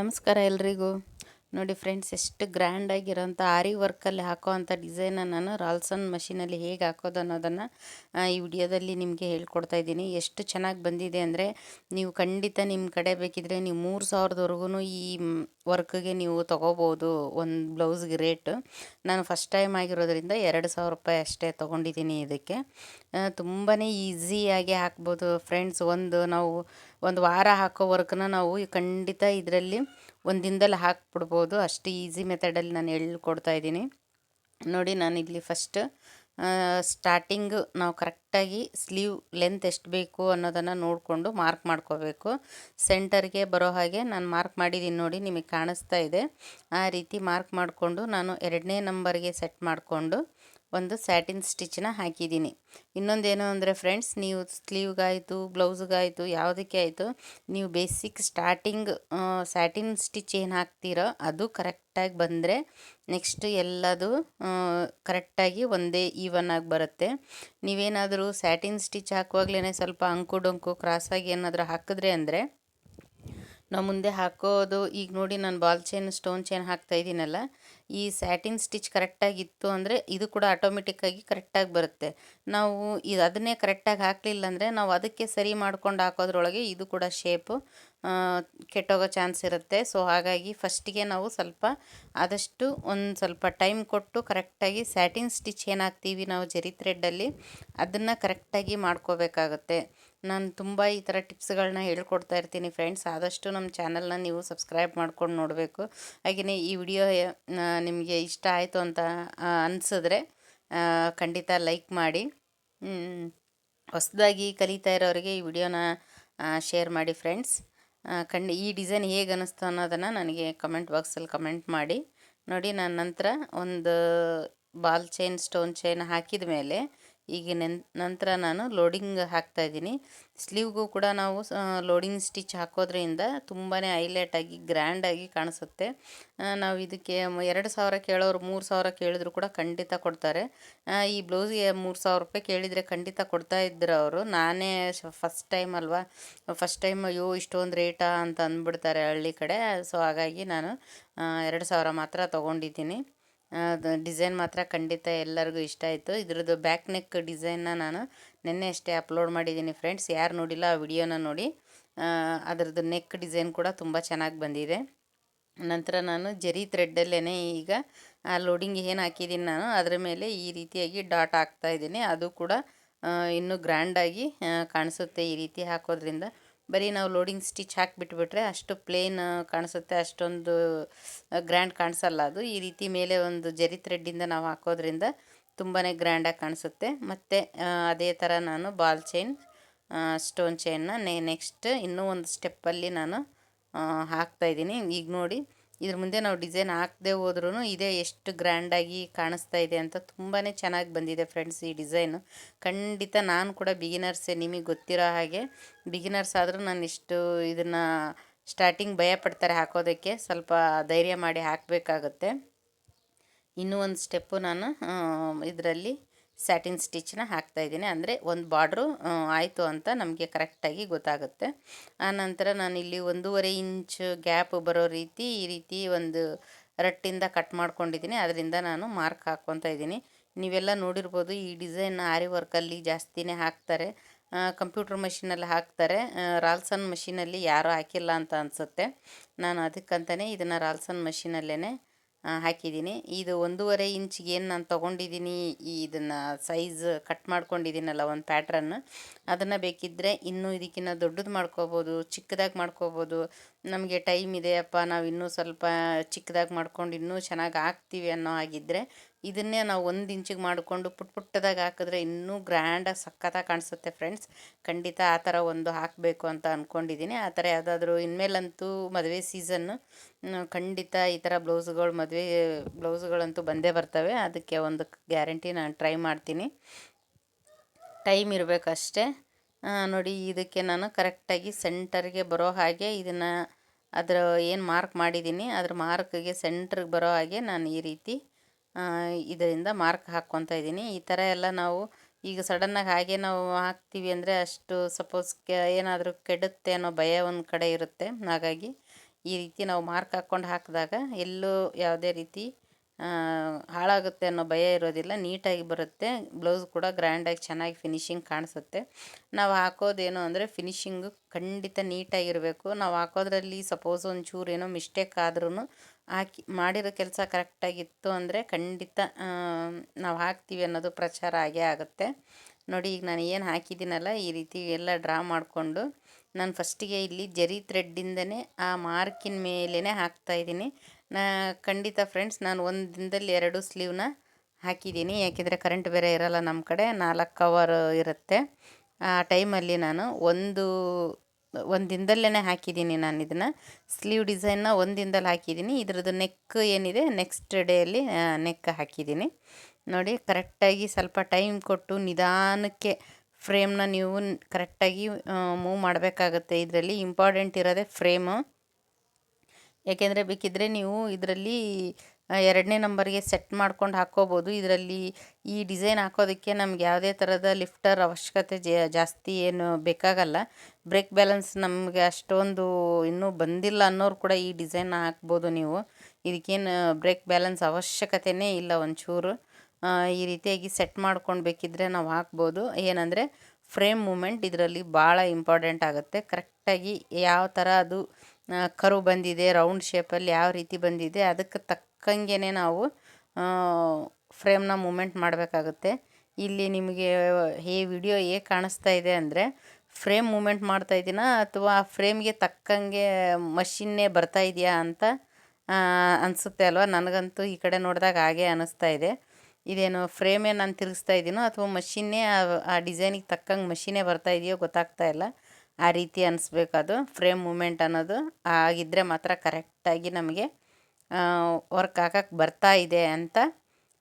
ನಮಸ್ಕಾರ ಎಲ್ರಿಗೂ. ನೋಡಿ ಫ್ರೆಂಡ್ಸ್, ಎಷ್ಟು ಗ್ರ್ಯಾಂಡಾಗಿರೋಂಥ ಆರಿ ವರ್ಕಲ್ಲಿ ಹಾಕೋವಂಥ ಡಿಸೈನನ್ನು ನಾನು ರಾಲ್ಸನ್ ಮಷೀನಲ್ಲಿ ಹೇಗೆ ಹಾಕೋದು ಅನ್ನೋದನ್ನು ಈ ವಿಡಿಯೋದಲ್ಲಿ ನಿಮಗೆ ಹೇಳ್ಕೊಡ್ತಾ ಇದ್ದೀನಿ. ಎಷ್ಟು ಚೆನ್ನಾಗಿ ಬಂದಿದೆ ಅಂದರೆ, ನೀವು ಖಂಡಿತ ನಿಮ್ಮ ಕಡೆ ಬೇಕಿದ್ರೆ ನೀವು ಮೂರು ಸಾವಿರದವರೆಗೂ ಈ ವರ್ಕ್ಗೆ ನೀವು ತೊಗೋಬೋದು, ಒಂದು ಬ್ಲೌಸ್ಗೆ ರೇಟು ನಾನು ಫಸ್ಟ್ ಟೈಮ್ ಆಗಿರೋದ್ರಿಂದ ಎರಡು ಸಾವಿರ ರೂಪಾಯಿ ಅಷ್ಟೇ ತೊಗೊಂಡಿದ್ದೀನಿ ಇದಕ್ಕೆ. ತುಂಬಾ ಈಸಿಯಾಗಿ ಹಾಕ್ಬೋದು ಫ್ರೆಂಡ್ಸ್ ಒಂದು ನಾವು ಒಂದು ವಾರ ಹಾಕೋ ವರ್ಕ್ನ ನಾವು ಖಂಡಿತ ಇದರಲ್ಲಿ ಒಂದು ದಿನದಲ್ಲಿ ಹಾಕ್ಬಿಡ್ಬೋದು. ಅಷ್ಟು ಈಸಿ ಮೆಥಡಲ್ಲಿ ನಾನು ಹೇಳ್ಕೊಡ್ತಾ ಇದ್ದೀನಿ. ನೋಡಿ, ನಾನು ಇಲ್ಲಿ ಫಸ್ಟ್ ಸ್ಟಾರ್ಟಿಂಗ್ ನಾವು ಕರೆಕ್ಟಾಗಿ ಸ್ಲೀವ್ ಲೆಂತ್ ಎಷ್ಟು ಬೇಕು ಅನ್ನೋದನ್ನು ನೋಡಿಕೊಂಡು ಮಾರ್ಕ್ ಮಾಡ್ಕೋಬೇಕು. ಸೆಂಟರ್ಗೆ ಬರೋ ಹಾಗೆ ನಾನು ಮಾರ್ಕ್ ಮಾಡಿದ್ದೀನಿ ನೋಡಿ, ನಿಮಗೆ ಕಾಣಿಸ್ತಾ ಇದೆ. ಆ ರೀತಿ ಮಾರ್ಕ್ ಮಾಡಿಕೊಂಡು ನಾನು ಎರಡನೇ ನಂಬರ್ಗೆ ಸೆಟ್ ಮಾಡಿಕೊಂಡು ಒಂದು ಸ್ಯಾಟಿನ್ ಸ್ಟಿಚ್ನ ಹಾಕಿದ್ದೀನಿ. ಇನ್ನೊಂದೇನು ಅಂದರೆ ಫ್ರೆಂಡ್ಸ್ ನೀವು ಸ್ಲೀವ್ಗಾಯಿತು ಬ್ಲೌಸ್ಗಾಯಿತು, ಯಾವುದಕ್ಕೆ ಆಯಿತು, ನೀವು ಬೇಸಿಕ್ ಸ್ಟಾರ್ಟಿಂಗ್ ಸ್ಯಾಟಿನ್ ಸ್ಟಿಚ್ ಏನು ಹಾಕ್ತೀರೋ ಅದು ಕರೆಕ್ಟಾಗಿ ಬಂದರೆ ನೆಕ್ಸ್ಟ್ ಎಲ್ಲದು ಕರೆಕ್ಟಾಗಿ ಒಂದೇ ಈವನ್ ಆಗಿ ಬರುತ್ತೆ. ನೀವೇನಾದರೂ ಸ್ಯಾಟಿನ್ ಸ್ಟಿಚ್ ಹಾಕುವಾಗಲೇ ಸ್ವಲ್ಪ ಅಂಕು ಡೊಂಕು ಕ್ರಾಸಾಗಿ ಏನಾದರೂ ಹಾಕಿದ್ರೆ ಅಂದರೆ, ನಾವು ಮುಂದೆ ಹಾಕೋದು, ಈಗ ನೋಡಿ ನಾನು ಬಾಲ್ ಚೈನ್ ಸ್ಟೋನ್ ಚೈನ್ ಹಾಕ್ತಾ ಇದ್ದೀನಲ್ಲ ಈ ಸ್ಯಾಟಿನ್ ಸ್ಟಿಚ್ ಕರೆಕ್ಟಾಗಿತ್ತು ಅಂದರೆ ಇದು ಕೂಡ ಆಟೋಮೆಟಿಕ್ಕಾಗಿ ಕರೆಕ್ಟಾಗಿ ಬರುತ್ತೆ. ನಾವು ಇದು ಅದನ್ನೇ ಕರೆಕ್ಟಾಗಿ ಹಾಕಲಿಲ್ಲ ಅಂದರೆ ನಾವು ಅದಕ್ಕೆ ಸರಿ ಮಾಡ್ಕೊಂಡು ಹಾಕೋದ್ರೊಳಗೆ ಇದು ಕೂಡ ಶೇಪು ಕೆಟ್ಟೋಗೋ ಚಾನ್ಸ್ ಇರುತ್ತೆ. ಸೊ ಹಾಗಾಗಿ ಫಸ್ಟಿಗೆ ನಾವು ಸ್ವಲ್ಪ ಆದಷ್ಟು ಒಂದು ಸ್ವಲ್ಪ ಟೈಮ್ ಕೊಟ್ಟು ಕರೆಕ್ಟಾಗಿ ಸ್ಯಾಟಿನ್ ಸ್ಟಿಚ್ ಏನಾಗ್ತೀವಿ ನಾವು ಜರಿ ಥ್ರೆಡ್ಡಲ್ಲಿ ಅದನ್ನು ಕರೆಕ್ಟಾಗಿ ಮಾಡ್ಕೋಬೇಕಾಗತ್ತೆ. ನಾನು ತುಂಬ ಈ ಥರ ಟಿಪ್ಸ್ಗಳನ್ನ ಹೇಳ್ಕೊಡ್ತಾ ಇರ್ತೀನಿ ಫ್ರೆಂಡ್ಸ್. ಆದಷ್ಟು ನಮ್ಮ ಚಾನಲ್ನ ನೀವು ಸಬ್ಸ್ಕ್ರೈಬ್ ಮಾಡ್ಕೊಂಡು ನೋಡಬೇಕು. ಹಾಗೆಯೇ ಈ ವಿಡಿಯೋ ನಿಮಗೆ ಇಷ್ಟ ಆಯಿತು ಅಂತ ಅನಿಸಿದ್ರೆ ಖಂಡಿತ ಲೈಕ್ ಮಾಡಿ. ಹೊಸದಾಗಿ ಕಲಿತಾ ಇರೋರಿಗೆ ಈ ವಿಡಿಯೋನ ಶೇರ್ ಮಾಡಿ ಫ್ರೆಂಡ್ಸ್. ಖಂಡಿ, ಈ ಡಿಸೈನ್ ಹೇಗೆ ಅನ್ನಿಸ್ತು ಅನ್ನೋದನ್ನು ನನಗೆ ಕಮೆಂಟ್ ಬಾಕ್ಸಲ್ಲಿ ಕಮೆಂಟ್ ಮಾಡಿ. ನೋಡಿ, ನಾನು ನಂತರ ಒಂದು ಬಾಲ್ ಚೈನ್, ಸ್ಟೋನ್ ಚೈನ್ ಹಾಕಿದ ಮೇಲೆ ಈಗ ನಂತರ ನಾನು ಲೋಡಿಂಗ್ ಹಾಕ್ತಾ ಇದ್ದೀನಿ. ಸ್ಲೀವ್ಗೂ ಕೂಡ ನಾವು ಲೋಡಿಂಗ್ ಸ್ಟಿಚ್ ಹಾಕೋದ್ರಿಂದ ತುಂಬಾ ಹೈಲೈಟಾಗಿ ಗ್ರ್ಯಾಂಡಾಗಿ ಕಾಣಿಸುತ್ತೆ. ನಾವು ಇದಕ್ಕೆ ಎರಡು ಸಾವಿರ ಕೇಳೋರು ಮೂರು ಸಾವಿರ ಕೇಳಿದ್ರು ಕೂಡ ಖಂಡಿತ ಕೊಡ್ತಾರೆ. ಈ ಬ್ಲೌಸ್ಗೆ ಮೂರು ಸಾವಿರ ರೂಪಾಯಿ ಕೇಳಿದರೆ ಖಂಡಿತ ಕೊಡ್ತಾ ಇದ್ದರು ಅವರು. ನಾನೇ ಫಸ್ಟ್ ಟೈಮ್ ಅಲ್ವಾ? ಫಸ್ಟ್ ಟೈಮ್ ಅಯ್ಯೋ, ಇಷ್ಟೊಂದು ರೇಟಾ ಅಂತ ಅಂದ್ಬಿಡ್ತಾರೆ ಹಳ್ಳಿ ಕಡೆ. ಸೊ, ಹಾಗಾಗಿ ನಾನು ಎರಡು ಸಾವಿರ ಮಾತ್ರ ತೊಗೊಂಡಿದ್ದೀನಿ. ಡಿಸೈನ್ ಮಾತ್ರ ಖಂಡಿತ ಎಲ್ಲರಿಗೂ ಇಷ್ಟ ಆಯಿತು. ಇದ್ರದ್ದು ಬ್ಯಾಕ್ ನೆಕ್ ಡಿಸೈನ್ನ ನಾನು ನಿನ್ನೆ ಅಷ್ಟೇ ಅಪ್ಲೋಡ್ ಮಾಡಿದ್ದೀನಿ ಫ್ರೆಂಡ್ಸ್ ಯಾರು ನೋಡಿಲ್ಲ ಆ ವಿಡಿಯೋನ ನೋಡಿ. ಅದರದ್ದು ನೆಕ್ ಡಿಸೈನ್ ಕೂಡ ತುಂಬ ಚೆನ್ನಾಗಿ ಬಂದಿದೆ. ನಂತರ ನಾನು ಜರಿ ಥ್ರೆಡ್ಡಲ್ಲೇ ಈಗ, ಆ ಲೋಡಿಂಗ್ ಏನು ಹಾಕಿದ್ದೀನಿ ನಾನು, ಅದರ ಮೇಲೆ ಈ ರೀತಿಯಾಗಿ ಡಾಟ್ ಹಾಕ್ತಾ ಇದ್ದೀನಿ. ಅದು ಕೂಡ ಇನ್ನೂ ಗ್ರ್ಯಾಂಡಾಗಿ ಕಾಣಿಸುತ್ತೆ ಈ ರೀತಿ ಹಾಕೋದ್ರಿಂದ. ಬರೀ ನಾವು ಲೋಡಿಂಗ್ ಸ್ಟಿಚ್ ಹಾಕಿಬಿಟ್ಬಿಟ್ರೆ ಅಷ್ಟು ಪ್ಲೇನ್ ಕಾಣಿಸುತ್ತೆ. ಅಷ್ಟೊಂದು ಗ್ರ್ಯಾಂಡ್ ಕಾಣಿಸಲ್ಲ ಅದು. ಈ ರೀತಿ ಮೇಲೆ ಒಂದು ಜರಿ ಥ್ರೆಡ್ಡಿಂದ ನಾವು ಹಾಕೋದ್ರಿಂದ ತುಂಬಾ ಗ್ರ್ಯಾಂಡಾಗಿ ಕಾಣಿಸುತ್ತೆ. ಮತ್ತು ಅದೇ ಥರ ನಾನು ಬಾಲ್ ಚೈನ್ ಸ್ಟೋನ್ ಚೈನ್ನ ನೆಕ್ಸ್ಟ್ ಇನ್ನೂ ಒಂದು ಸ್ಟೆಪ್ಪಲ್ಲಿ ನಾನು ಹಾಕ್ತಾಯಿದ್ದೀನಿ ಈಗ ನೋಡಿ ಇದ್ರ ಮುಂದೆ ನಾವು ಡಿಸೈನ್ ಹಾಕದೆ ಹೋದ್ರೂ ಇದೇ ಎಷ್ಟು ಗ್ರ್ಯಾಂಡಾಗಿ ಕಾಣಿಸ್ತಾ ಇದೆ ಅಂತ ತುಂಬಾ ಚೆನ್ನಾಗಿ ಬಂದಿದೆ ಫ್ರೆಂಡ್ಸ್ ಈ ಡಿಸೈನು. ಖಂಡಿತ ನಾನು ಕೂಡ ಬಿಗಿನರ್ಸೇ ನಿಮಗೆ ಗೊತ್ತಿರೋ ಹಾಗೆ ಬಿಗಿನರ್ಸ್ ಆದರೂ ನಾನು ಇಷ್ಟು ಇದನ್ನು ಸ್ಟಾರ್ಟಿಂಗ್ ಭಯ ಪಡ್ತಾರೆ ಹಾಕೋದಕ್ಕೆ ಸ್ವಲ್ಪ ಧೈರ್ಯ ಮಾಡಿ ಹಾಕಬೇಕಾಗತ್ತೆ. ಇನ್ನೂ ಒಂದು ಸ್ಟೆಪ್ಪು ನಾನು ಇದರಲ್ಲಿ ಸ್ಯಾಟಿನ್ ಸ್ಟಿಚ್ನ ಹಾಕ್ತಾ ಇದ್ದೀನಿ. ಅಂದರೆ ಒಂದು ಬಾರ್ಡ್ರು ಆಯಿತು ಅಂತ ನಮಗೆ ಕರೆಕ್ಟಾಗಿ ಗೊತ್ತಾಗುತ್ತೆ. ಆನಂತರ ನಾನು ಇಲ್ಲಿ ಒಂದೂವರೆ ಇಂಚ್ ಗ್ಯಾಪ್ ಬರೋ ರೀತಿ, ಈ ರೀತಿ ಒಂದು ರಟ್ಟಿಂದ ಕಟ್ ಮಾಡ್ಕೊಂಡಿದ್ದೀನಿ. ಅದರಿಂದ ನಾನು ಮಾರ್ಕ್ ಹಾಕ್ಕೊತಾ ಇದ್ದೀನಿ. ನೀವೆಲ್ಲ ನೋಡಿರ್ಬೋದು, ಈ ಡಿಸೈನ್ ಆರಿ ವರ್ಕಲ್ಲಿ ಜಾಸ್ತಿನೇ ಹಾಕ್ತಾರೆ. ಕಂಪ್ಯೂಟರ್ ಮಷಿನಲ್ಲಿ ಹಾಕ್ತಾರೆ. ರಾಲ್ಸನ್ ಮಷಿನಲ್ಲಿ ಯಾರೂ ಹಾಕಿಲ್ಲ ಅಂತ ಅನಿಸುತ್ತೆ. ನಾನು ಅದಕ್ಕಂತಲೇ ಇದನ್ನು ರಾಲ್ಸನ್ ಮಷಿನಲ್ಲೇ ಹಾಕಿದ್ದೀನಿ. ಇದು ಒಂದೂವರೆ ಇಂಚಿಗೆ ಏನು ನಾನು ತೊಗೊಂಡಿದ್ದೀನಿ ಇದನ್ನು ಸೈಜ್ ಕಟ್ ಮಾಡ್ಕೊಂಡಿದ್ದೀನಲ್ಲ ಒಂದು ಪ್ಯಾಟ್ರನ್ನು ಅದನ್ನು ಬೇಕಿದ್ದರೆ ಇನ್ನೂ ಇದಕ್ಕಿಂತ ದೊಡ್ಡದು ಮಾಡ್ಕೋಬೋದು, ಚಿಕ್ಕದಾಗಿ ಮಾಡ್ಕೋಬೋದು. ನಮಗೆ ಟೈಮ್ ಇದೆಯಪ್ಪ ನಾವು ಇನ್ನೂ ಸ್ವಲ್ಪ ಚಿಕ್ಕದಾಗಿ ಮಾಡ್ಕೊಂಡು ಇನ್ನೂ ಚೆನ್ನಾಗಿ ಹಾಕ್ತೀವಿ ಅನ್ನೋ ಹಾಗಿದ್ದರೆ ಇದನ್ನೇ ನಾವು ಒಂದು ಇಂಚಿಗೆ ಮಾಡಿಕೊಂಡು ಪುಟ್ ಪುಟ್ಟದಾಗ ಹಾಕಿದ್ರೆ ಇನ್ನೂ ಗ್ರ್ಯಾಂಡಾಗಿ ಸಖತ್ತಾಗಿ ಕಾಣಿಸುತ್ತೆ ಫ್ರೆಂಡ್ಸ್ ಖಂಡಿತ ಆ ಥರ ಒಂದು ಹಾಕಬೇಕು ಅಂತ ಅಂದ್ಕೊಂಡಿದ್ದೀನಿ ಆ ಥರ ಯಾವುದಾದ್ರೂ ಇನ್ಮೇಲಂತೂ ಮದುವೆ ಸೀಸನ್ನು ಖಂಡಿತ ಈ ಥರ ಬ್ಲೌಸ್ಗಳು ಮದುವೆ, ಬ್ಲೌಸ್ಗಳಂತೂ ಬಂದೇ ಬರ್ತವೆ. ಅದಕ್ಕೆ ಒಂದು ಗ್ಯಾರಂಟಿ ನಾನು ಟ್ರೈ ಮಾಡ್ತೀನಿ. ಟೈಮ್ ಇರಬೇಕಷ್ಟೇ ನೋಡಿ ಇದಕ್ಕೆ ನಾನು ಕರೆಕ್ಟಾಗಿ ಸೆಂಟರ್ಗೆ ಬರೋ ಹಾಗೆ ಇದನ್ನು ಅದರ ಏನು ಮಾರ್ಕ್ ಮಾಡಿದ್ದೀನಿ ಅದ್ರ ಮಾರ್ಕ್ಗೆ ಸೆಂಟ್ರಿಗೆ ಬರೋ ಹಾಗೆ ನಾನು ಈ ರೀತಿ ಇದರಿಂದ ಮಾರ್ಕ್ ಹಾಕ್ಕೊತಾ ಇದ್ದೀನಿ. ಈ ಥರ ಎಲ್ಲ ನಾವು ಈಗ ಸಡನ್ನಾಗಿ ಹಾಗೆ ನಾವು ಹಾಕ್ತೀವಿ ಅಂದರೆ ಅಷ್ಟು ಸಪೋಸ್ ಕೆ, ಏನಾದರೂ ಕೆಡುತ್ತೆ ಅನ್ನೋ ಭಯ ಒಂದು ಕಡೆ ಇರುತ್ತೆ. ಹಾಗಾಗಿ ಈ ರೀತಿ ನಾವು ಮಾರ್ಕ್ ಹಾಕ್ಕೊಂಡು ಹಾಕಿದಾಗ ಎಲ್ಲೂ ಯಾವುದೇ ರೀತಿ ಹಾಳಾಗುತ್ತೆ ಅನ್ನೋ ಭಯ ಇರೋದಿಲ್ಲ. ನೀಟಾಗಿ ಬರುತ್ತೆ. ಬ್ಲೌಸ್ ಕೂಡ ಗ್ರ್ಯಾಂಡಾಗಿ ಚೆನ್ನಾಗಿ ಫಿನಿಶಿಂಗ್ ಕಾಣಿಸುತ್ತೆ. ನಾವು ಹಾಕೋದೇನು ಅಂದರೆ ಫಿನಿಶಿಂಗು ಖಂಡಿತ ನೀಟಾಗಿರಬೇಕು. ನಾವು ಹಾಕೋದ್ರಲ್ಲಿ ಸಪೋಸ್ ಒಂಚೂರು ಏನೋ ಮಿಸ್ಟೇಕ್ ಆದ್ರೂ ಹಾಕಿ ಮಾಡಿರೋ ಕೆಲಸ ಕರೆಕ್ಟಾಗಿತ್ತು ಅಂದರೆ ಖಂಡಿತ ನಾವು ಹಾಕ್ತೀವಿ ಅನ್ನೋದು ಪ್ರಚಾರ ಆಗೇ ಆಗುತ್ತೆ. ನೋಡಿ, ಈಗ ನಾನು ಏನು ಹಾಕಿದ್ದೀನಲ್ಲ, ಈ ರೀತಿ ಎಲ್ಲ ಡ್ರಾ ಮಾಡಿಕೊಂಡು ನಾನು ಫಸ್ಟಿಗೆ ಇಲ್ಲಿ ಜರಿ ಥ್ರೆಡ್ಡಿಂದನೇ ಆ ಮಾರ್ಕಿನ ಮೇಲೇ ಹಾಕ್ತಾಯಿದ್ದೀನಿ ನಾ, ಖಂಡಿತ ಫ್ರೆಂಡ್ಸ್, ನಾನು ಒಂದು ದಿನದಲ್ಲಿ ಎರಡು ಸ್ಲೀವ್ನ ಹಾಕಿದ್ದೀನಿ. ಯಾಕೆಂದರೆ ಕರೆಂಟ್ ಬೇರೆ ಇರೋಲ್ಲ ನಮ್ಮ ಕಡೆ, ನಾಲ್ಕು ಕವರ್ ಇರುತ್ತೆ. ಆ ಟೈಮಲ್ಲಿ ನಾನು ಒಂದು ಒಂದು ದಿನದಲ್ಲೇ ಹಾಕಿದ್ದೀನಿ ನಾನು ಇದನ್ನು. ಸ್ಲೀವ್ ಡಿಸೈನ್ನ ಒಂದು ದಿನದಲ್ಲಿ ಹಾಕಿದ್ದೀನಿ. ಇದ್ರದ್ದು ನೆಕ್ ಏನಿದೆ, ನೆಕ್ಸ್ಟ್ ಡೇಯಲ್ಲಿ ನೆಕ್ ಹಾಕಿದ್ದೀನಿ. ನೋಡಿ, ಕರೆಕ್ಟಾಗಿ ಸ್ವಲ್ಪ ಟೈಮ್ ಕೊಟ್ಟು ನಿಧಾನಕ್ಕೆ ಫ್ರೇಮ್ನ ನೀವು ಕರೆಕ್ಟಾಗಿ ಮೂವ್ ಮಾಡಬೇಕಾಗುತ್ತೆ. ಇದರಲ್ಲಿ ಇಂಪಾರ್ಟೆಂಟ್ ಇರೋದೇ ಫ್ರೇಮು. ಯಾಕೆಂದರೆ ಬೇಕಿದ್ದರೆ ನೀವು ಇದರಲ್ಲಿ ಎರಡನೇ ನಂಬರ್ಗೆ ಸೆಟ್ ಮಾಡ್ಕೊಂಡು ಹಾಕ್ಕೋಬೋದು ಇದರಲ್ಲಿ ಈ ಡಿಸೈನ್ ಹಾಕೋದಕ್ಕೆ ನಮ್ಗೆ ಯಾವುದೇ ಥರದ ಲಿಫ್ಟರ್ ಅವಶ್ಯಕತೆ ಜಾಸ್ತಿ ಏನು ಬೇಕಾಗಲ್ಲ. ಬ್ರೇಕ್ ಬ್ಯಾಲೆನ್ಸ್ ನಮಗೆ ಅಷ್ಟೊಂದು ಇನ್ನೂ ಬಂದಿಲ್ಲ ಅನ್ನೋರು ಕೂಡ ಈ ಡಿಸೈನ್ ಹಾಕ್ಬೋದು ನೀವು. ಇದಕ್ಕೇನು ಬ್ರೇಕ್ ಬ್ಯಾಲೆನ್ಸ್ ಅವಶ್ಯಕತೆಯೇ ಇಲ್ಲ ಒಂಚೂರು. ಈ ರೀತಿಯಾಗಿ ಸೆಟ್ ಮಾಡ್ಕೊಂಡು ಬೇಕಿದ್ದರೆ ನಾವು ಹಾಕ್ಬೋದು. ಏನಂದರೆ ಫ್ರೇಮ್ ಮೂಮೆಂಟ್ ಇದರಲ್ಲಿ ಭಾಳ ಇಂಪಾರ್ಟೆಂಟ್ ಆಗುತ್ತೆ. ಕರೆಕ್ಟಾಗಿ ಯಾವ ಥರ ಅದು ಕರು ಬಂದಿದೆ, ರೌಂಡ್ ಶೇಪಲ್ಲಿ ಯಾವ ರೀತಿ ಬಂದಿದೆ, ಅದಕ್ಕೆ ತಕ್ಕಂಗೆ ನಾವು ಫ್ರೇಮ್ನ ಮೂಮೆಂಟ್ ಮಾಡಬೇಕಾಗುತ್ತೆ. ಇಲ್ಲಿ ನಿಮಗೆ ಈ ವಿಡಿಯೋ ಹೇಗೆ ಕಾಣಿಸ್ತಾ ಇದೆ ಅಂದರೆ ಫ್ರೇಮ್ ಮೂಮೆಂಟ್ ಮಾಡ್ತಾ ಇದ್ದೀನಾ ಅಥವಾ ಫ್ರೇಮ್ಗೆ ತಕ್ಕಂಗೆ ಮಷಿನ್ನೇ ಬರ್ತಾ ಇದೆಯಾ ಅಂತ ಅನಿಸುತ್ತೆ ಅಲ್ವಾ? ನನಗಂತೂ ಈ ಕಡೆ ನೋಡಿದಾಗ ಹಾಗೆ ಅನ್ನಿಸ್ತಾ ಇದೆ. ಇದೇನು ಫ್ರೇಮೇ ನಾನು ತಿರುಗಿಸ್ತಾ ಇದ್ದೀನೋ ಅಥವಾ ಮಷಿನ್ನೇ ಆ ಡಿಸೈನಿಗೆ ತಕ್ಕಂಗೆ ಮಷಿನ್ನೇ ಬರ್ತಾ ಇದೆಯೋ ಗೊತ್ತಾಗ್ತಾ ಇಲ್ಲ. ಆ ರೀತಿ ಅನಿಸ್ಬೇಕು ಅದು. ಫ್ರೇಮ್ ಮೂಮೆಂಟ್ ಅನ್ನೋದು ಆಗಿದ್ದರೆ ಮಾತ್ರ ಕರೆಕ್ಟಾಗಿ ನಮಗೆ ವರ್ಕ್ ಹಾಕಕ್ಕೆ ಬರ್ತಾ ಇದೆ ಅಂತ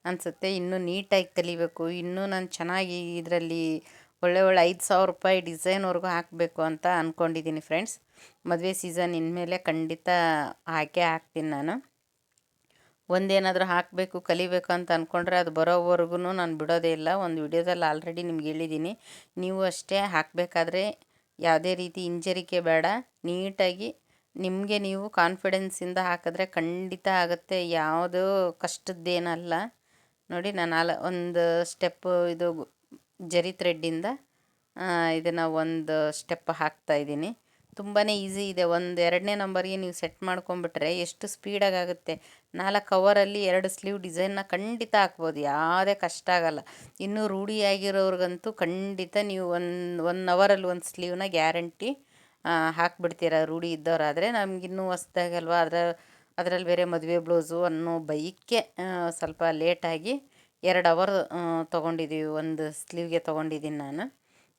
ಅನಿಸುತ್ತೆ. ಇನ್ನೂ ನೀಟಾಗಿ ಕಲಿಬೇಕು. ಇನ್ನೂ ನಾನು ಚೆನ್ನಾಗಿ ಇದರಲ್ಲಿ ಒಳ್ಳೆ ಒಳ್ಳೆ ಐದು ಸಾವಿರ ರೂಪಾಯಿ ಡಿಸೈನ್ವರೆಗೂ ಹಾಕಬೇಕು ಅಂತ ಅಂದ್ಕೊಂಡಿದ್ದೀನಿ ಫ್ರೆಂಡ್ಸ್. ಮದುವೆ ಸೀಸನ್ ಇನ್ಮೇಲೆ ಖಂಡಿತ ಹಾಕೇ ಹಾಕ್ತೀನಿ ನಾನು. ಒಂದೇನಾದರೂ ಹಾಕಬೇಕು, ಕಲಿಬೇಕು ಅಂತ ಅಂದ್ಕೊಂಡ್ರೆ ಅದು ಬರೋವರೆಗೂ ನಾನು ಬಿಡೋದೇ ಇಲ್ಲ. ಒಂದು ವಿಡಿಯೋದಲ್ಲಿ ಆಲ್ರೆಡಿ ನಿಮ್ಗೆ ಹೇಳಿದ್ದೀನಿ. ನೀವು ಅಷ್ಟೇ ಹಾಕಬೇಕಾದ್ರೆ ಯಾವುದೇ ರೀತಿ ಹಿಂಜರಿಕೆ ಬೇಡ. ನೀಟಾಗಿ ನಿಮಗೆ ನೀವು ಕಾನ್ಫಿಡೆನ್ಸಿಂದ ಹಾಕಿದ್ರೆ ಖಂಡಿತ ಆಗುತ್ತೆ. ಯಾವುದೂ ಕಷ್ಟದ್ದೇನಲ್ಲ. ನೋಡಿ ನಾನು ಅಲ್ಲ ಒಂದು ಸ್ಟೆಪ್ಪು ಇದು ಜರಿ ಥ್ರೆಡ್ಡಿಂದ ಇದನ್ನು ಒಂದು ಸ್ಟೆಪ್ ಹಾಕ್ತಾಯಿದ್ದೀನಿ ತುಂಬಾ ಈಸಿ ಇದೆ. ಒಂದು ಎರಡನೇ ನಂಬರ್ಗೆ ನೀವು ಸೆಟ್ ಮಾಡ್ಕೊಂಬಿಟ್ರೆ ಎಷ್ಟು ಸ್ಪೀಡಾಗಿ ಆಗುತ್ತೆ. ನಾಲ್ಕು ಕವರಲ್ಲಿ ಎರಡು ಸ್ಲೀವ್ ಡಿಸೈನ್ನ ಖಂಡಿತ ಹಾಕ್ಬೋದು. ಯಾವುದೇ ಕಷ್ಟ ಆಗಲ್ಲ. ಇನ್ನೂ ರೂಢಿಯಾಗಿರೋರ್ಗಂತೂ ಖಂಡಿತ ನೀವು ಒಂದು ಒನ್ ಅವರಲ್ಲಿ ಒಂದು ಸ್ಲೀವ್ನ ಗ್ಯಾರಂಟಿ ಹಾಕ್ಬಿಡ್ತೀರ? ರೂಢಿ ಇದ್ದವರಾದರೆ ನಮಗಿನ್ನೂ ಹೊಸ್ದಾಗಲ್ವ? ಅದರ, ಅದರಲ್ಲಿ ಬೇರೆ ಮದುವೆ ಬ್ಲೌಸು ಅನ್ನೋ ಬೈಕ್ಕೆ ಸ್ವಲ್ಪ ಲೇಟಾಗಿ ಎರಡು ಅವರ್ ತೊಗೊಂಡಿದ್ದೀವಿ ಒಂದು ಸ್ಲೀವ್ಗೆ ತೊಗೊಂಡಿದ್ದೀನಿ ನಾನು.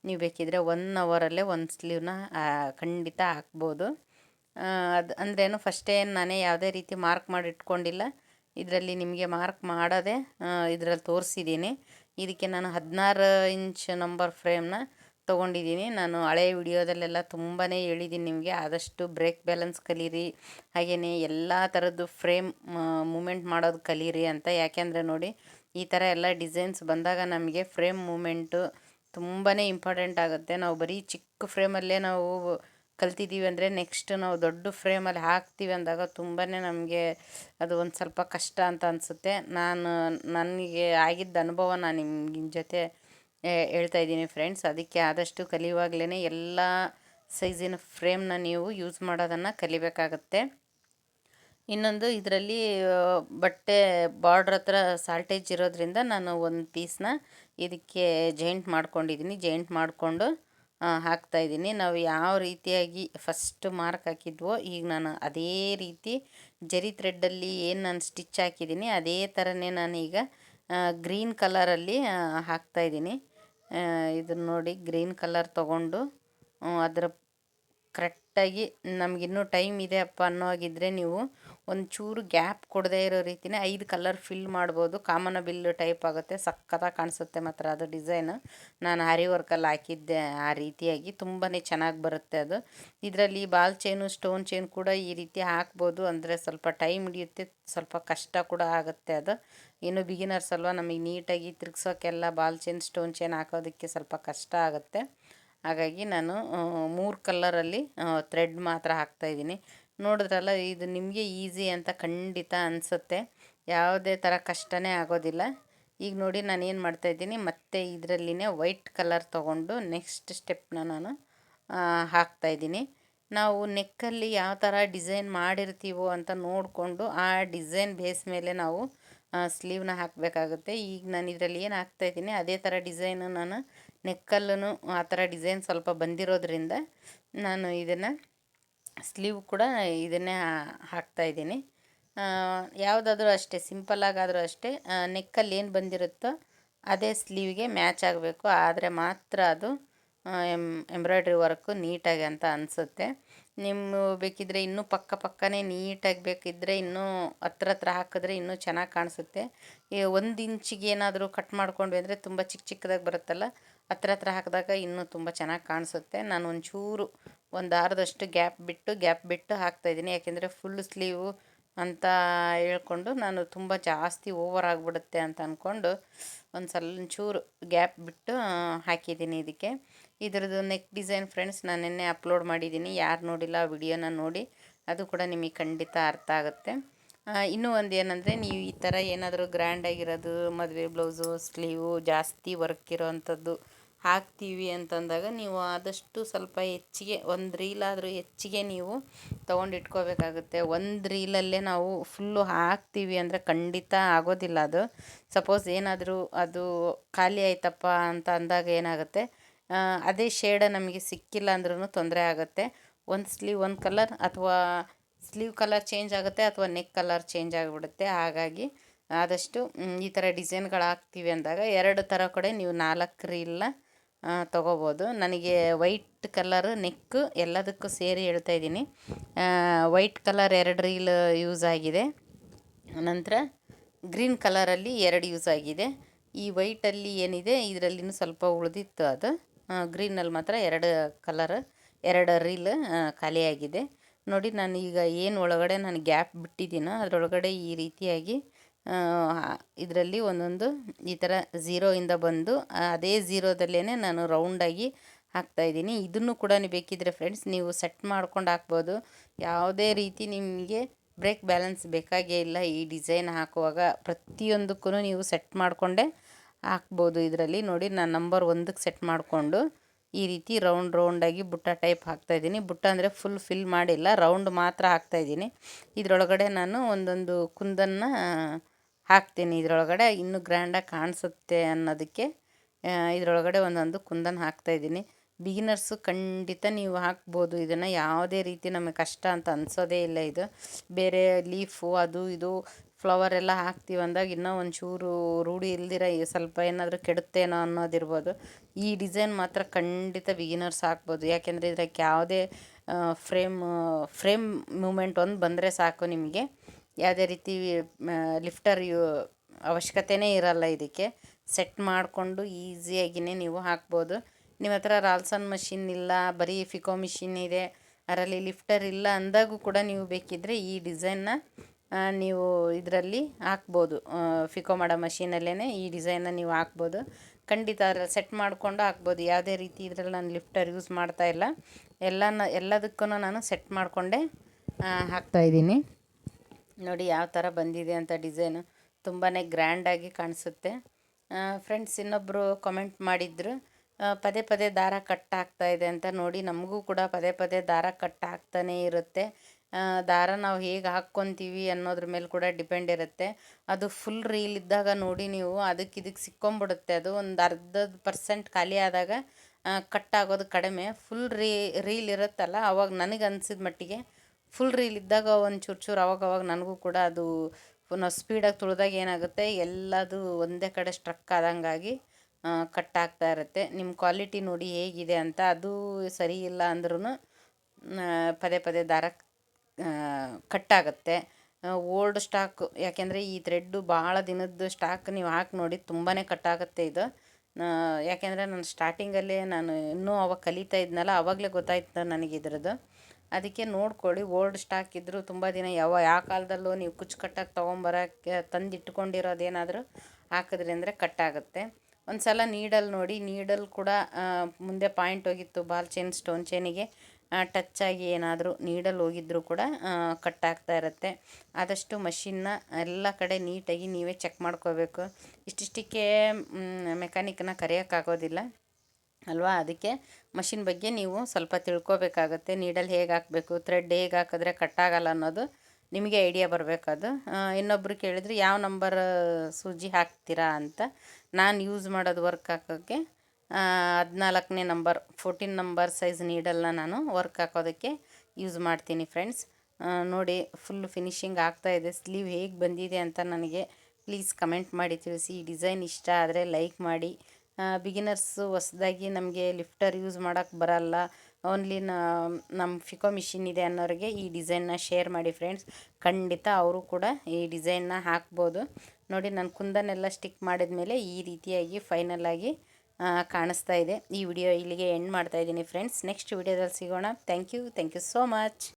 ನೀವು ಬೇಕಿದ್ದರೆ ಒನ್ ಅವರಲ್ಲೇ ಒಂದು ಸ್ಲೀವ್ನ ಖಂಡಿತ ಹಾಕ್ಬೋದು. ಅದು, ಅಂದ್ರೇನು ಫಸ್ಟೇ ನಾನೇ ಯಾವುದೇ ರೀತಿ ಮಾರ್ಕ್ ಮಾಡಿ ಇಟ್ಕೊಂಡಿಲ್ಲ ಇದರಲ್ಲಿ ನಿಮಗೆ ಮಾರ್ಕ್ ಮಾಡೋದೇ ಇದರಲ್ಲಿ ತೋರಿಸಿದ್ದೀನಿ ಇದಕ್ಕೆ ನಾನು ಹದಿನಾರು ಇಂಚ್ ನಂಬರ್ ಫ್ರೇಮ್ನ ತೊಗೊಂಡಿದ್ದೀನಿ. ನಾನು ಹಳೆ ವಿಡಿಯೋದಲ್ಲೆಲ್ಲ ತುಂಬಾ ಹೇಳಿದ್ದೀನಿ ನಿಮಗೆ. ಆದಷ್ಟು ಬ್ರೇಕ್ ಬ್ಯಾಲೆನ್ಸ್ ಕಲೀರಿ. ಹಾಗೆಯೇ ಎಲ್ಲ ಥರದ್ದು ಫ್ರೇಮ್ ಮೂಮೆಂಟ್ ಮಾಡೋದು ಕಲೀರಿ ಅಂತ. ಯಾಕೆಂದರೆ ನೋಡಿ, ಈ ಥರ ಎಲ್ಲ ಡಿಸೈನ್ಸ್ ಬಂದಾಗ ನಮಗೆ ಫ್ರೇಮ್ ಮೂಮೆಂಟು ತುಂಬಾ ಇಂಪಾರ್ಟೆಂಟ್ ಆಗುತ್ತೆ. ನಾವು ಬರೀ ಚಿಕ್ಕ ಫ್ರೇಮಲ್ಲೇ ನಾವು ಕಲ್ತಿದ್ದೀವಿ ಅಂದರೆ ನೆಕ್ಸ್ಟ್ ನಾವು ದೊಡ್ಡ ಫ್ರೇಮಲ್ಲಿ ಹಾಕ್ತೀವಿ ಅಂದಾಗ ತುಂಬಾ ನಮಗೆ ಅದು ಒಂದು ಸ್ವಲ್ಪ ಕಷ್ಟ ಅಂತ ಅನಿಸುತ್ತೆ. ನಾನು, ನನಗೆ ಆಗಿದ್ದ ಅನುಭವ ನಾನು ನಿಮ್ಮ ಜೊತೆ ಹೇಳ್ತಾ ಇದ್ದೀನಿ ಫ್ರೆಂಡ್ಸ್ ಅದಕ್ಕೆ ಆದಷ್ಟು ಕಲಿಯುವಾಗಲೇ ಎಲ್ಲ ಸೈಜಿನ ಫ್ರೇಮ್ನ ನೀವು ಯೂಸ್ ಮಾಡೋದನ್ನು ಕಲಿಬೇಕಾಗತ್ತೆ. ಇನ್ನೊಂದು ಇದರಲ್ಲಿ ಬಟ್ಟೆ ಬಾರ್ಡ್ರ್ ಹತ್ರ ಸಾಲ್ಟೇಜ್ ಇರೋದ್ರಿಂದ ನಾನು ಒಂದು ಪೀಸ್ನ ಇದಕ್ಕೆ ಜೈಂಟ್ ಮಾಡ್ಕೊಂಡಿದ್ದೀನಿ. ಜೈಂಟ್ ಮಾಡಿಕೊಂಡು ಹಾಕ್ತಾಯಿದ್ದೀನಿ ನಾವು ಯಾವ ರೀತಿಯಾಗಿ ಫಸ್ಟ್ ಮಾರ್ಕ್ ಹಾಕಿದ್ವೋ, ಈಗ ನಾನು ಅದೇ ರೀತಿ ಜರಿ ಥ್ರೆಡ್ಡಲ್ಲಿ ಏನು ನಾನು ಸ್ಟಿಚ್ ಹಾಕಿದ್ದೀನಿ, ಅದೇ ಥರನೇ ನಾನೀಗ ಗ್ರೀನ್ ಕಲರಲ್ಲಿ ಹಾಕ್ತಾಯಿದ್ದೀನಿ ಇದನ್ನು ನೋಡಿ ಗ್ರೀನ್ ಕಲರ್ ತೊಗೊಂಡು ಅದರ ಕರೆಕ್ಟಾಗಿ ನಮಗಿನ್ನೂ ಟೈಮ್ ಇದೆ ಅಪ್ಪ ಅನ್ನೋ ಹಾಗಿದ್ರೆ ನೀವು ಒಂಚೂರು ಗ್ಯಾಪ್ ಕೊಡದೇ ಇರೋ ರೀತಿನೇ ಐದು ಕಲರ್ ಫಿಲ್ ಮಾಡ್ಬೋದು. ಕಾಮನ ಬಿಲ್ ಟೈಪ್ ಆಗುತ್ತೆ. ಸಖತ್ತಾಗಿ ಕಾಣಿಸುತ್ತೆ ಮಾತ್ರ ಅದು ಡಿಸೈನ್. ನಾನು ಹರಿ ವರ್ಕಲ್ಲಿ ಹಾಕಿದ್ದೆ ಆ ರೀತಿಯಾಗಿ. ತುಂಬಾ ಚೆನ್ನಾಗಿ ಬರುತ್ತೆ ಅದು. ಇದರಲ್ಲಿ ಬಾಲ್ ಚೈನು, ಸ್ಟೋನ್ ಚೈನ್ ಕೂಡ ಈ ರೀತಿ ಹಾಕ್ಬೋದು. ಅಂದರೆ ಸ್ವಲ್ಪ ಟೈಮ್ ಹಿಡಿಯುತ್ತೆ, ಸ್ವಲ್ಪ ಕಷ್ಟ ಕೂಡ ಆಗುತ್ತೆ ಅದು. ಇನ್ನು ಬಿಗಿನರ್ಸ್ ಅಲ್ವಾ, ನಮಗೆ ನೀಟಾಗಿ ತಿರ್ಗ್ಸೋಕ್ಕೆಲ್ಲ ಬಾಲ್ ಚೈನ್, ಸ್ಟೋನ್ ಚೈನ್ ಹಾಕೋದಕ್ಕೆ ಸ್ವಲ್ಪ ಕಷ್ಟ ಆಗುತ್ತೆ. ಹಾಗಾಗಿ ನಾನು ಮೂರು ಕಲ್ಲರಲ್ಲಿ ಥ್ರೆಡ್ ಮಾತ್ರ ಹಾಕ್ತಾಯಿದ್ದೀನಿ ನೋಡಿದ್ರಲ್ಲ, ಇದು ನಿಮಗೆ ಈಸಿ ಅಂತ ಖಂಡಿತ ಅನಿಸುತ್ತೆ. ಯಾವುದೇ ಥರ ಕಷ್ಟನೇ ಆಗೋದಿಲ್ಲ. ಈಗ ನೋಡಿ, ನಾನು ಏನು ಮಾಡ್ತಾಯಿದ್ದೀನಿ ಮತ್ತೆ ಇದರಲ್ಲಿನೇ ವೈಟ್ ಕಲರ್ ತೊಗೊಂಡು ನೆಕ್ಸ್ಟ್ ಸ್ಟೆಪ್ನ ನಾನು ಹಾಕ್ತಾಯಿದ್ದೀನಿ ನಾವು ನೆಕ್ಕಲ್ಲಿ ಯಾವ ಥರ ಡಿಸೈನ್ ಮಾಡಿರ್ತೀವೋ ಅಂತ ನೋಡಿಕೊಂಡು, ಆ ಡಿಸೈನ್ ಬೇಸ್ ಮೇಲೆ ನಾವು ಸ್ಲೀವ್ನ ಹಾಕಬೇಕಾಗುತ್ತೆ. ಈಗ ನಾನು ಇದರಲ್ಲಿ ಏನು ಹಾಕ್ತಾಯಿದ್ದೀನಿ ಅದೇ ಥರ ಡಿಸೈನು ನಾನು ನೆಕ್ಕಲ್ಲೂ ಆ ಥರ ಡಿಸೈನ್ ಸ್ವಲ್ಪ ಬಂದಿರೋದ್ರಿಂದ ನಾನು ಇದನ್ನು ಸ್ಲೀವ್ ಕೂಡ ಇದನ್ನೇ ಹಾಕ್ತಾಯಿದ್ದೀನಿ ಯಾವುದಾದ್ರೂ ಅಷ್ಟೇ ಸಿಂಪಲ್ಲಾಗಾದರೂ ಅಷ್ಟೇ ನೆಕ್ಕಲ್ಲಿ ಏನು ಬಂದಿರುತ್ತೋ ಅದೇ ಸ್ಲೀವ್ಗೆ ಮ್ಯಾಚ್ ಆಗಬೇಕು. ಆದರೆ ಮಾತ್ರ ಅದು ಎಂ ಎಂಬ್ರಾಯ್ಡ್ರಿ ವರ್ಕು ನೀಟಾಗಿ ಅಂತ ಅನಿಸುತ್ತೆ. ನಿಮ್ಮ ಬೇಕಿದ್ದರೆ ಇನ್ನೂ ಪಕ್ಕ ಪಕ್ಕನೇ ನೀಟಾಗಿ ಬೇಕಿದ್ದರೆ ಇನ್ನೂ ಹತ್ರ ಹತ್ರ ಹಾಕಿದ್ರೆ ಇನ್ನೂ ಚೆನ್ನಾಗಿ ಕಾಣಿಸುತ್ತೆ. ಒಂದು ಇಂಚಿಗೆ ಏನಾದರೂ ಕಟ್ ಮಾಡ್ಕೊಂಡ್ವಿ ಅಂದರೆ ತುಂಬ ಚಿಕ್ಕ ಚಿಕ್ಕದಾಗಿ ಬರುತ್ತಲ್ಲ ಹತ್ರ ಹತ್ರ ಹಾಕಿದಾಗ ಇನ್ನೂ ತುಂಬ ಚೆನ್ನಾಗಿ ಕಾಣಿಸುತ್ತೆ. ನಾನು ಒಂಚೂರು ಒಂದು ಆರದಷ್ಟು ಗ್ಯಾಪ್ ಬಿಟ್ಟು ಗ್ಯಾಪ್ ಬಿಟ್ಟು ಹಾಕ್ತಾಯಿದ್ದೀನಿ ಯಾಕೆಂದರೆ ಫುಲ್ ಸ್ಲೀವು ಅಂತ ಹೇಳ್ಕೊಂಡು ನಾನು ತುಂಬ ಜಾಸ್ತಿ ಓವರ್ ಆಗಿಬಿಡುತ್ತೆ ಅಂತ ಅಂದ್ಕೊಂಡು ಒಂದು ಸಲ ಒಂಚೂರು ಗ್ಯಾಪ್ ಬಿಟ್ಟು ಹಾಕಿದ್ದೀನಿ ಇದಕ್ಕೆ. ಇದ್ರದ್ದು ನೆಕ್ ಡಿಸೈನ್ ಫ್ರೆಂಡ್ಸ್ ನಾನು ನಿನ್ನೆ ಅಪ್ಲೋಡ್ ಮಾಡಿದ್ದೀನಿ. ಯಾರು ನೋಡಿಲ್ಲ ಆ ವಿಡಿಯೋನ ನೋಡಿ, ಅದು ಕೂಡ ನಿಮಗೆ ಖಂಡಿತ ಅರ್ಥ ಆಗುತ್ತೆ. ಇನ್ನೂ ಒಂದು ಏನಂದರೆ ನೀವು ಈ ಥರ ಏನಾದರೂ ಗ್ರ್ಯಾಂಡಾಗಿರೋದು ಮದುವೆ ಬ್ಲೌಸು ಸ್ಲೀವು ಜಾಸ್ತಿ ವರ್ಕ್ ಇರೋವಂಥದ್ದು ಹಾಕ್ತೀವಿ ಅಂತಂದಾಗ ನೀವು ಆದಷ್ಟು ಸ್ವಲ್ಪ ಹೆಚ್ಚಿಗೆ, ಒಂದು ರೀಲಾದರೂ ಹೆಚ್ಚಿಗೆ ನೀವು ತೊಗೊಂಡು ಇಟ್ಕೋಬೇಕಾಗುತ್ತೆ. ಒಂದು ರೀಲಲ್ಲೇ ನಾವು ಫುಲ್ಲು ಹಾಕ್ತೀವಿ ಅಂದರೆ ಖಂಡಿತ ಆಗೋದಿಲ್ಲ ಅದು. ಸಪೋಸ್ ಏನಾದರೂ ಅದು ಖಾಲಿ ಆಯ್ತಪ್ಪ ಅಂತ ಅಂದಾಗ ಏನಾಗುತ್ತೆ? ಅದೇ ಶೇಡ ನಮಗೆ ಸಿಕ್ಕಿಲ್ಲ ಅಂದ್ರೂ ತೊಂದರೆ ಆಗುತ್ತೆ. ಒಂದು ಸ್ಲೀವ್ ಒಂದು ಕಲರ್ ಅಥವಾ ಸ್ಲೀವ್ ಕಲರ್ ಚೇಂಜ್ ಆಗುತ್ತೆ ಅಥವಾ ನೆಕ್ ಕಲರ್ ಚೇಂಜ್ ಆಗಿಬಿಡುತ್ತೆ. ಹಾಗಾಗಿ ಆದಷ್ಟು ಈ ಥರ ಡಿಸೈನ್ಗಳು ಹಾಕ್ತೀವಿ ಅಂದಾಗ ಎರಡು ಥರ ಕಡೆ ನೀವು ನಾಲ್ಕು ರೀಲ್ನ ತೊಗೋಬೋದು. ನನಗೆ ವೈಟ್ ಕಲರ್ ನೆಕ್ಕು ಎಲ್ಲದಕ್ಕೂ ಸೇರಿ ಹೇಳ್ತಾ ಇದ್ದೀನಿ. ವೈಟ್ ಕಲರ್ ಎರಡು ರೀಲ್ ಯೂಸ್ ಆಗಿದೆ. ನಂತರ ಗ್ರೀನ್ ಕಲರಲ್ಲಿ ಎರಡು ಯೂಸ್ ಆಗಿದೆ. ಈ ವೈಟಲ್ಲಿ ಏನಿದೆ, ಇದರಲ್ಲಿನೂ ಸ್ವಲ್ಪ ಉಳಿದಿತ್ತು ಅದು. ಗ್ರೀನಲ್ಲಿ ಮಾತ್ರ ಎರಡು ಕಲರ್, ಎರಡು ರೀಲ್ ಖಾಲಿಯಾಗಿದೆ. ನೋಡಿ ನಾನು ಈಗ ಏನು ಒಳಗಡೆ ನಾನು ಗ್ಯಾಪ್ ಬಿಟ್ಟಿದ್ದೀನೋ, ಅದರೊಳಗಡೆ ಈ ರೀತಿಯಾಗಿ ಇದರಲ್ಲಿ ಒಂದೊಂದು ಈ ಥರ ಝೀರೋಯಿಂದ ಬಂದು ಅದೇ ಝೀರೋದಲ್ಲೇ ನಾನು ರೌಂಡಾಗಿ ಹಾಕ್ತಾಯಿದ್ದೀನಿ ಇದನ್ನು ಕೂಡ ನೀವು ಬೇಕಿದ್ದರೆ ಫ್ರೆಂಡ್ಸ್ ನೀವು ಸೆಟ್ ಮಾಡ್ಕೊಂಡು ಹಾಕ್ಬೋದು. ಯಾವುದೇ ರೀತಿ ನಿಮಗೆ ಬ್ರೇಕ್ ಬ್ಯಾಲೆನ್ಸ್ ಬೇಕಾಗೇ ಇಲ್ಲ. ಈ ಡಿಸೈನ್ ಹಾಕುವಾಗ ಪ್ರತಿಯೊಂದಕ್ಕೂ ನೀವು ಸೆಟ್ ಮಾಡಿಕೊಂಡೇ ಹಾಕ್ಬೋದು ಇದರಲ್ಲಿ. ನೋಡಿ, ನಾನು ನಂಬರ್ ಒಂದಕ್ಕೆ ಸೆಟ್ ಮಾಡಿಕೊಂಡು ಈ ರೀತಿ ರೌಂಡ್ ರೌಂಡಾಗಿ ಬುಟ್ಟ ಟೈಪ್ ಹಾಕ್ತಾಯಿದ್ದೀನಿ ಬುಟ್ಟ ಅಂದರೆ ಫುಲ್ ಫಿಲ್ ಮಾಡಿಲ್ಲ ರೌಂಡ್ ಮಾತ್ರ ಹಾಕ್ತಾಯಿದ್ದೀನಿ ಇದರೊಳಗಡೆ ನಾನು ಒಂದೊಂದು ಕುಂದನ್ನು ಹಾಕ್ತೀನಿ ಇದರೊಳಗಡೆ. ಇನ್ನೂ ಗ್ರ್ಯಾಂಡಾಗಿ ಕಾಣಿಸುತ್ತೆ ಅನ್ನೋದಕ್ಕೆ ಇದರೊಳಗಡೆ ಒಂದೊಂದು ಕುಂದನ್ ಹಾಕ್ತಾಯಿದ್ದೀನಿ ಬಿಗಿನರ್ಸು ಖಂಡಿತ ನೀವು ಹಾಕ್ಬೋದು. ಇದನ್ನು ಯಾವುದೇ ರೀತಿ ನಮಗೆ ಕಷ್ಟ ಅಂತ ಅನಿಸೋದೇ ಇಲ್ಲ ಇದು. ಬೇರೆ ಲೀಫು ಅದು ಇದು ಫ್ಲವರ್ ಎಲ್ಲ ಹಾಕ್ತೀವಿ ಅಂದಾಗ ಇನ್ನೂ ಒಂಚೂರು ರೂಢಿ ಇಲ್ದಿರ ಸ್ವಲ್ಪ ಏನಾದರೂ ಕೆಡುತ್ತೇನೋ ಅನ್ನೋದಿರ್ಬೋದು. ಈ ಡಿಸೈನ್ ಮಾತ್ರ ಖಂಡಿತ ಬಿಗಿನರ್ಸ್ ಹಾಕ್ಬೋದು. ಯಾಕೆಂದರೆ ಇದಕ್ಕೆ ಯಾವುದೇ ಫ್ರೇಮ್ ಫ್ರೇಮ್ ಮೂಮೆಂಟ್ ಒಂದು ಬಂದರೆ ಸಾಕು ನಿಮಗೆ. ಯಾವುದೇ ರೀತಿ ಲಿಫ್ಟರ್ ಯು ಅವಶ್ಯಕತೆಯೇ ಇರಲ್ಲ ಇದಕ್ಕೆ. ಸೆಟ್ ಮಾಡಿಕೊಂಡು ಈಸಿಯಾಗಿಯೇ ನೀವು ಹಾಕ್ಬೋದು. ನಿಮ್ಮ ಹತ್ರ ರಾಲ್ಸನ್ ಮಷಿನ್ ಇಲ್ಲ, ಬರೀ ಫಿಕೋ ಮಿಷಿನ್ ಇದೆ, ಅದರಲ್ಲಿ ಲಿಫ್ಟರ್ ಇಲ್ಲ ಅಂದಾಗೂ ಕೂಡ ನೀವು ಬೇಕಿದ್ದರೆ ಈ ಡಿಸೈನ್ನ ನೀವು ಇದರಲ್ಲಿ ಹಾಕ್ಬೋದು. ಫಿಕೋ ಮಾಡೋ ಮಷೀನಲ್ಲೇ ಈ ಡಿಸೈನ್ನ ನೀವು ಹಾಕ್ಬೋದು. ಖಂಡಿತ ಸೆಟ್ ಮಾಡಿಕೊಂಡು ಹಾಕ್ಬೋದು. ಯಾವುದೇ ರೀತಿ ಇದರಲ್ಲಿ ನಾನು ಲಿಫ್ಟರ್ ಯೂಸ್ ಮಾಡ್ತಾ ಇಲ್ಲ. ಎಲ್ಲನ ಎಲ್ಲದಕ್ಕೂ ನಾನು ಸೆಟ್ ಮಾಡಿಕೊಂಡೇ ಹಾಕ್ತಾಯಿದ್ದೀನಿ ನೋಡಿ ಯಾವ ಥರ ಬಂದಿದೆ ಅಂತ ಡಿಸೈನು ತುಂಬಾ ಗ್ರ್ಯಾಂಡಾಗಿ ಕಾಣಿಸುತ್ತೆ. ಫ್ರೆಂಡ್ಸ್ ಇನ್ನೊಬ್ಬರು ಕಮೆಂಟ್ ಮಾಡಿದ್ರು ಪದೇ ಪದೇ ದಾರ ಕಟ್ ಆಗ್ತಾ ಇದೆ ಅಂತ ನೋಡಿ ನಮಗೂ ಕೂಡ ಪದೇ ಪದೇ ದಾರ ಕಟ್ ಆಗ್ತಾನೇ ಇರುತ್ತೆ ದಾರ ನಾವು ಹೇಗೆ ಹಾಕ್ಕೊತೀವಿ ಅನ್ನೋದ್ರ ಮೇಲೆ ಕೂಡ ಡಿಪೆಂಡ್ ಇರುತ್ತೆ. ಅದು ಫುಲ್ ರೀಲ್ ಇದ್ದಾಗ ನೋಡಿ ನೀವು ಅದಕ್ಕೆ ಇದಕ್ಕೆ ಸಿಕ್ಕೊಂಬಿಡುತ್ತೆ. ಅದು ಒಂದು ಅರ್ಧ ಪರ್ಸೆಂಟ್ ಖಾಲಿ ಆದಾಗ ಕಟ್ ಆಗೋದು ಕಡಿಮೆ. ಫುಲ್ ರೀ ರೀಲ್ ಇರುತ್ತಲ್ಲ, ಅವಾಗ ನನಗೆ ಅನ್ಸಿದ ಮಟ್ಟಿಗೆ ಫುಲ್ ರೀಲ್ ಇದ್ದಾಗ ಒಂದು ಚೂರು ಚೂರು ಅವಾಗ ಅವಾಗ ನನಗೂ ಕೂಡ ಅದು ಸ್ಪೀಡಾಗಿ ತುಳಿದಾಗ ಏನಾಗುತ್ತೆ, ಎಲ್ಲದು ಒಂದೇ ಕಡೆ ಸ್ಟ್ರಕ್ ಆದಂಗಾಗಿ ಕಟ್ ಆಗ್ತಾ ಇರುತ್ತೆ. ನಿಮ್ಮ ಕ್ವಾಲಿಟಿ ನೋಡಿ ಹೇಗಿದೆ ಅಂತ ಅದು ಸರಿ ಇಲ್ಲ ಅಂದ್ರೂ ಪದೇ ಪದೇ ದಾರ ಕಟ್ಟಾಗುತ್ತೆ ಓಲ್ಡ್ ಸ್ಟಾಕು ಯಾಕೆಂದರೆ ಈ ಥ್ರೆಡ್ಡು ಭಾಳ ದಿನದ್ದು ಸ್ಟಾಕ್ ನೀವು ಹಾಕಿ ನೋಡಿ ತುಂಬಾ ಕಟ್ಟಾಗುತ್ತೆ ಇದು. ಯಾಕೆಂದರೆ ನಾನು ಸ್ಟಾರ್ಟಿಂಗಲ್ಲೇ ನಾನು ಇನ್ನೂ ಅವಾಗ ಕಲಿತಾ ಇದ್ನಲ್ಲ, ಅವಾಗಲೇ ಗೊತ್ತಾಯ್ತು ನನಗೆ ಇದ್ರದ್ದು. ಅದಕ್ಕೆ ನೋಡ್ಕೊಳ್ಳಿ, ಓಲ್ಡ್ ಸ್ಟಾಕ್ ಇದ್ದರೂ ತುಂಬ ದಿನ ಯಾವ ಯಾವ ಕಾಲದಲ್ಲೂ ನೀವು ಕುಚ್ಚು ಕಟ್ಟಾಗಿ ತೊಗೊಂಬರೋಕ್ಕೆ ತಂದು ಇಟ್ಕೊಂಡಿರೋದೇನಾದರೂ ಹಾಕಿದ್ರಿ ಅಂದರೆ ಕಟ್ಟಾಗುತ್ತೆ ಒಂದು ಸಲ ನೀಡಲ್ ನೋಡಿ, ನೀಡಲ್ ಕೂಡ ಮುಂದೆ ಪಾಯಿಂಟ್ ಹೋಗಿತ್ತು, ಬಾಲ್ ಚೈನ್, ಸ್ಟೋನ್ ಚೈನಿಗೆ ಟಚ್ ಆಗಿ ಏನಾದರೂ ನೀಡಲ್ ಹೋಗಿದ್ರೂ ಕೂಡ ಕಟ್ ಆಗ್ತಾ ಇರುತ್ತೆ. ಆದಷ್ಟು ಮಷಿನ್ನ ಎಲ್ಲ ಕಡೆ ನೀಟಾಗಿ ನೀವೇ ಚೆಕ್ ಮಾಡ್ಕೋಬೇಕು. ಇಷ್ಟಿಷ್ಟಕ್ಕೆ ಮೆಕ್ಯಾನಿಕ್ನ ಕರೆಯೋಕ್ಕಾಗೋದಿಲ್ಲ. ಅಲ್ವಾ? ಅದಕ್ಕೆ ಮಷಿನ್ ಬಗ್ಗೆ ನೀವು ಸ್ವಲ್ಪ ತಿಳ್ಕೊಬೇಕಾಗತ್ತೆ. ನೀಡಲ್ ಹೇಗೆ ಹಾಕಬೇಕು, ಥ್ರೆಡ್ ಹೇಗೆ ಹಾಕಿದ್ರೆ ಕಟ್ಟಾಗಲ್ಲ ಅನ್ನೋದು ನಿಮಗೆ ಐಡಿಯಾ ಬರಬೇಕದು ಇನ್ನೊಬ್ಬರು ಕೇಳಿದ್ರೆ ಯಾವ ನಂಬರ್ ಸೂಜಿ ಹಾಕ್ತೀರಾ ಅಂತ. ನಾನು ಯೂಸ್ ಮಾಡೋದು ವರ್ಕ್ ಹಾಕೋಕ್ಕೆ ಹದಿನಾಲ್ಕನೇ ನಂಬರ್, ಫೋರ್ಟೀನ್ ನಂಬರ್ ಸೈಜ್ ನೀಡಲ್ನ ನಾನು ವರ್ಕ್ ಹಾಕೋದಕ್ಕೆ ಯೂಸ್ ಮಾಡ್ತೀನಿ ಫ್ರೆಂಡ್ಸ್. ನೋಡಿ, ಫುಲ್ ಫಿನಿಶಿಂಗ್ ಆಗ್ತಾಯಿದೆ ಸ್ಲೀವ್ ಹೇಗೆ ಬಂದಿದೆ ಅಂತ ನನಗೆ ಪ್ಲೀಸ್ ಕಮೆಂಟ್ ಮಾಡಿ ತಿಳಿಸಿ. ಈ ಡಿಸೈನ್ ಇಷ್ಟ ಆದರೆ ಲೈಕ್ ಮಾಡಿ. ಬಿಗಿನರ್ಸು ಹೊಸ್ದಾಗಿ ನಮಗೆ ಲಿಫ್ಟರ್ ಯೂಸ್ ಮಾಡೋಕ್ಕೆ ಬರಲ್ಲ. ಓನ್ಲಿ ನಮ್ಮ ಫಿಕೋ ಮಿಷಿನ್ ಇದೆ ಅನ್ನೋರಿಗೆ ಈ ಡಿಸೈನ್ನ ಶೇರ್ ಮಾಡಿ ಫ್ರೆಂಡ್ಸ್ ಖಂಡಿತ ಅವರು ಕೂಡ ಈ ಡಿಸೈನ್ನ ಹಾಕ್ಬೋದು. ನೋಡಿ, ನಾನು ಕುಂದನೆಲ್ಲ ಸ್ಟಿಕ್ ಮಾಡಿದ ಮೇಲೆ ಈ ರೀತಿಯಾಗಿ ಫೈನಲ್ ಆಗಿ ಕಾಣಿಸ್ತಾ ಇದೆ. ಈ ವಿಡಿಯೋ ಇಲ್ಲಿಗೆ ಎಂಡ್ ಮಾಡ್ತಾ ಇದ್ದೀನಿ ಫ್ರೆಂಡ್ಸ್ ನೆಕ್ಸ್ಟ್ ವಿಡಿಯೋದಲ್ಲಿ ಸಿಗೋಣ. Thank you thank you so much